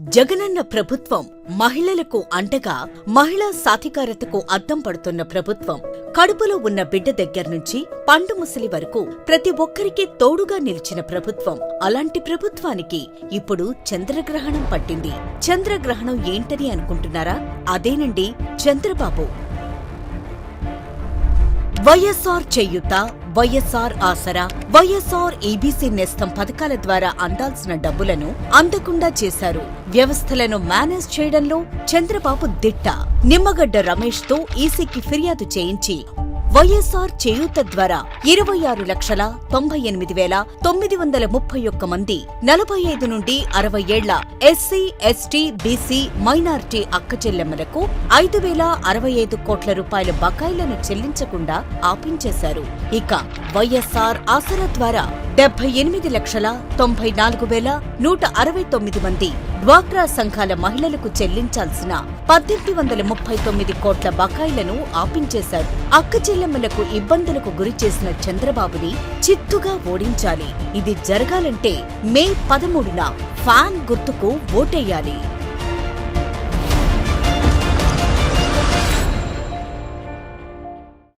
జగనన్న ప్రభుత్వం మహిళలకు అండగా మహిళా సాధికారతకు అద్దం పడుతున్న ప్రభుత్వం కడుపులో ఉన్న బిడ్డ దగ్గర నుంచి పండు ముసలి వరకు ప్రతి ఒక్కరికి తోడుగా నిలిచిన ప్రభుత్వం. అలాంటి ప్రభుత్వానికి ఇప్పుడు చంద్రగ్రహణం పట్టింది. చంద్రగ్రహణం ఏంటని అనుకుంటున్నారా? అదేనండి చంద్రబాబు. వైఎస్ఆర్ చేయుత వైఎస్ఆర్ ఆసరా వైఎస్ఆర్ ఈబీసీ నేస్తం పథకాల ద్వారా అందాల్సిన డబ్బులను అందకుండా చేశారు. వ్యవస్థలను మేనేజ్ చేయడంలో చంద్రబాబు దిట్ట. నిమ్మగడ్డ రమేష్తో ఈసీకి ఫిర్యాదు చేయించి వైఎస్ఆర్ చేయూత ద్వారా ఇరవై ఆరు లక్షల తొంభై ఎనిమిది వేల తొమ్మిది వందల ముప్పై ఒక్క మంది నలభై ఐదు నుండి అరవై ఏళ్ళ ఎస్సీ ఎస్టీ బీసీ మైనారిటీ అక్కచెల్లెమ్మలకు ఐదు వేల అరవై ఐదు కోట్ల రూపాయల బకాయిలను చెల్లించకుండా ఆపించేశారు. ఇక వైఎస్ఆర్ ఆసరా ద్వారా డెబ్బై ఎనిమిది లక్షల తొంభై నాలుగు వేల నూట అరవై తొమ్మిది మంది డ్వాక్రా సంఘాల మహిళలకు చెల్లించాల్సిన పద్దెనిమిది వందల ముప్పై తొమ్మిది కోట్ల బకాయిలను ఆపించేశారు. అక్క చెల్లెమ్మలకు ఇబ్బందులకు గురి చేసిన చంద్రబాబుని చిత్తుగా ఓడించాలి. ఇది జరగాలంటే మే పదమూడున ఫ్యాన్ గుర్తుకు ఓటేయాలి.